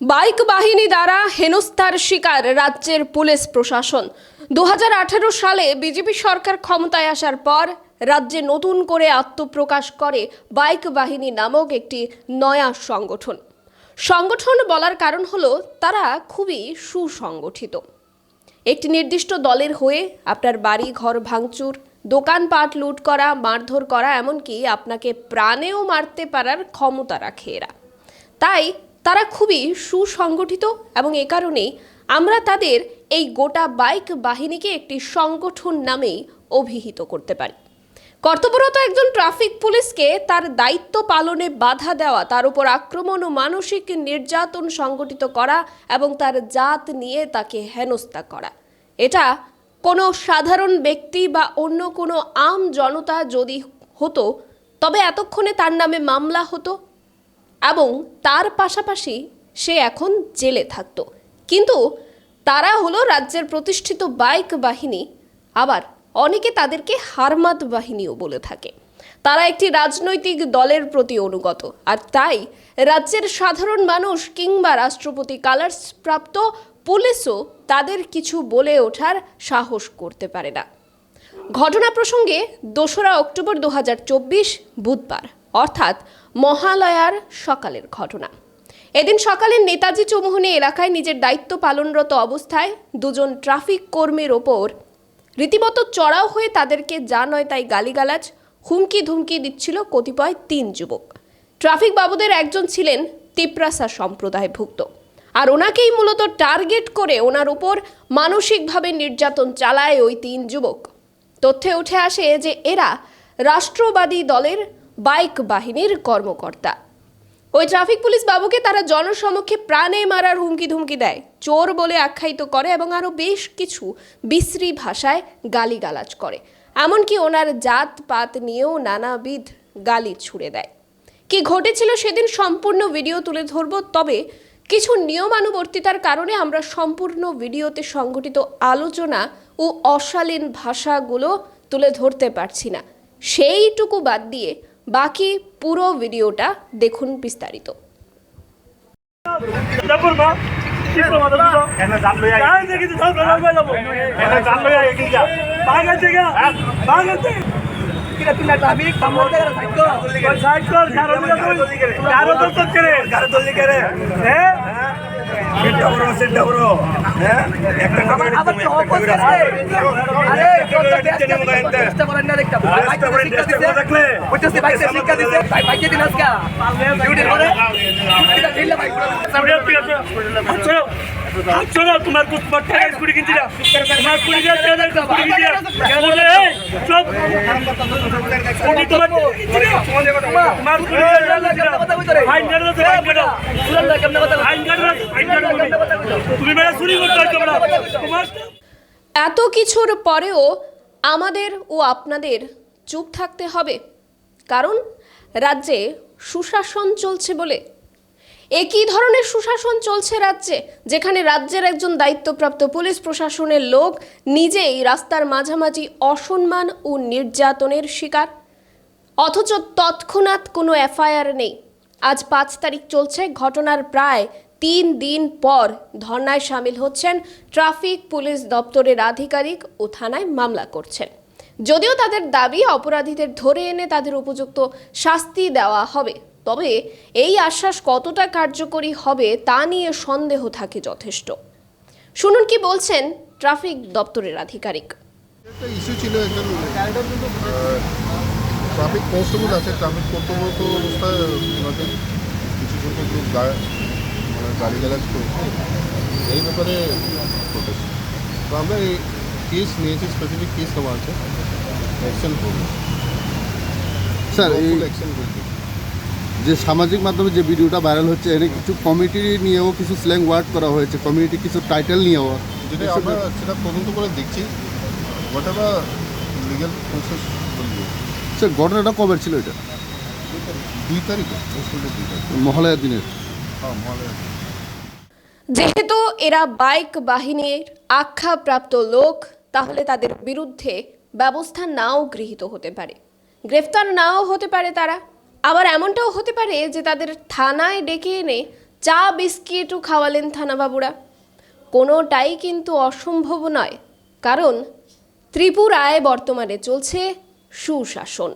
Bike বাহিনী দ্বারা হেনস্থার শিকার রাজ্যের পুলিশ প্রশাসন। দু হাজার আঠারো সালে বিজেপি সরকার ক্ষমতায় আসার পর রাজ্যে নতুন করে আত্মপ্রকাশ করে বাইক বাহিনী নামক একটি নয়া সংগঠন। সংগঠন বলার কারণ হলো, তারা খুবই সুসংগঠিত। একটি নির্দিষ্ট দলের হয়ে আপনার বাড়ি, ঘর ভাঙচুর, দোকানপাট লুট করা, মারধর করা, এমনকি আপনাকে প্রাণেও মারতে পারার ক্ষমতা রাখে এরা। তাই তারা খুবই সুসংগঠিত এবং এ কারণেই আমরা তাদের এই গোটা বাইক বাহিনীকে একটি সংগঠন নামেই অভিহিত করতে পারি। কর্তব্যরত একজন ট্রাফিক পুলিশকে তার দায়িত্ব পালনে বাধা দেওয়া, তার উপর আক্রমণ ও মানসিক নির্যাতন সংগঠিত করা এবং তার জাত নিয়ে তাকে হেনস্থা করা। এটা কোনো সাধারণ ব্যক্তি বা অন্য কোনো আম জনতা যদি হতো, তবে এতক্ষণে তার নামে মামলা হতো। এবং তার পাশাপাশি সে এখন জেলে থাকতো। কিন্তু তারা হলো রাজ্যের প্রতিষ্ঠিত বাইক বাহিনী, আবার অনেকে তাদেরকে হারমাত বাহিনীও বলে থাকে। তারা একটি রাজনৈতিক দলের প্রতি অনুগত, আর তাই রাজ্যের সাধারণ মানুষ কিংবা রাষ্ট্রপতি কালার্স প্রাপ্ত পুলিশও তাদের কিছু বলে ওঠার সাহস করতে পারে না। ঘটনা প্রসঙ্গে দোসরা অক্টোবর দু হাজার চব্বিশ বুধবার। অর্থাৎ মহালয়ার সকালের ঘটনা। এদিন সকালে নেতাজি চৌমুহনী এলাকায় নিজের দায়িত্ব পালনরত অবস্থায় দুজন ট্রাফিক কর্মীর ওপর রীতিমতো চড়াও হয়ে তাদেরকে যা নয় তাই গালিগালাজ হুমকি ধুমকি দিচ্ছিল কতিপয় তিন যুবক। ট্রাফিক বাবুদের একজন ছিলেন তিপ্রাসা সম্প্রদায়ভুক্ত। আর ওনাকেই মূলত টার্গেট করে ওনার উপর মানসিকভাবে নির্যাতন চালায় ওই তিন যুবক। তথ্যে উঠে আসে যে এরা রাষ্ট্রবাদী দলের বাইক বাহিনীর কর্মকর্তা। ওই ট্রাফিক পুলিশ বাবুকে তারা জনসমক্ষে প্রাণে মারার হুমকি ধুমকি দেয়। চোর বলে আখ্যায়িত করে এবং আরও বেশ কিছু বিশ্রী ভাষায় গালিগালাজ করে। এমনকি ওনার জাত পাত নিয়েও নানাবিধ গালি ছুড়ে দেয়। কি ঘটেছিল সেদিন সম্পূর্ণ ভিডিও তুলে ধরব, তবে কিছু নিয়মানুবর্তিতার কারণে আমরা সম্পূর্ণ ভিডিওতে সংঘটিত আলোচনা ও অশালীন ভাষাগুলো তুলে ধরতে পারছি না। সেইটুকু বাদ দিয়ে বাকি পুরো ভিডিওটা দেখুন বিস্তারিত। ট্রাফিক কর কারও কারও তো তো করে হ্যাঁ সিটটা বড় সিটটা বড় হ্যাঁ একটা কথা আবার কি হপ করছে আরে চেষ্টা করেন না দেখতে বাইক চেষ্টা করেন, দেখলে। বুঝতেছি শিক্ষা দিন আজকে ডিউটি করে এটা তোমার কুছ কিনছি না তোমার তেল কিনছি না এই চুপ তোমার তোমার তেল তো এত কিছুর পরেও আমাদের ও আপনাদের চুপ থাকতে হবে। কারণ রাজ্যে সুশাসন চলছে বলে। একই ধরনের সুশাসন চলছে রাজ্যে, যেখানে রাজ্যের একজন দায়িত্বপ্রাপ্ত পুলিশ প্রশাসনের লোক নিজেই রাস্তার মাঝামাঝি অসম্মান ও নির্যাতনের শিকার। অথচ তৎক্ষণাৎ কোনো এফআইআর নেই। আজ পাঁচ তারিখ চলছে, ঘটনার প্রায় তিন দিন পর ধর্নায় সামিল হচ্ছেন ট্রাফিক পুলিশ দপ্তরের আধিকারিক ও থানায় মামলা করছেন। যদিও তাদের দাবি অপরাধীদের ধরে এনে তাদের উপযুক্ত শাস্তি দেওয়া হবে, তবে এই আশ্বাস কতটা কার্যকরী হবে তা নিয়ে সন্দেহ থাকে যথেষ্ট। শুনুন কি বলছেন ট্রাফিক দপ্তরের আধিকারিক। ট্রাফিক কনস্টেবল আছে, ট্রাফিক কর্তব্যরত অবস্থায় ওনাকে কিছু সংখ্যক মানে গাড়ি গালাজ করেছে এই ব্যাপারে protest। তো আমরা এই কেস নিয়েছি স্পেসিফিক কেস নেওয়া আছে। অ্যাকশন করব। স্যার এই অ্যাকশন করব। যে সামাজিক মাধ্যমে যে ভিডিওটা ভাইরাল হচ্ছে এনে কিছু কমিটি নিয়েও কিছু স্ল্যাং ওয়ার্ড করা হয়েছে কমিউনিটি কিছু টাইটেল নিয়েও। যদি আমরা সেটা তদন্ত করে দেখছি। হোয়াট এভার লিগাল প্রসেস বলব। স্যার ঘটনাটা কবে ছিল এটা? দুই তারিখে। পোস্টের দুই তারিখ। মহালয়ার দিনের। যেহেতু এরা বাইক বাহিনীর আখ্যাপ্রাপ্ত লোক, তাহলে তাদের বিরুদ্ধে ব্যবস্থা নাও গৃহীত হতে পারে। গ্রেফতার নাও হতে পারে তারা। আবার এমনটাও হতে পারে যে তাদের থানায় ডেকে এনে চা বিস্কিটও খাওয়ালেন থানাবাবুরা। কোনোটাই কিন্তু অসম্ভব নয়, কারণ ত্রিপুরায় বর্তমানে চলছে সুশাসন।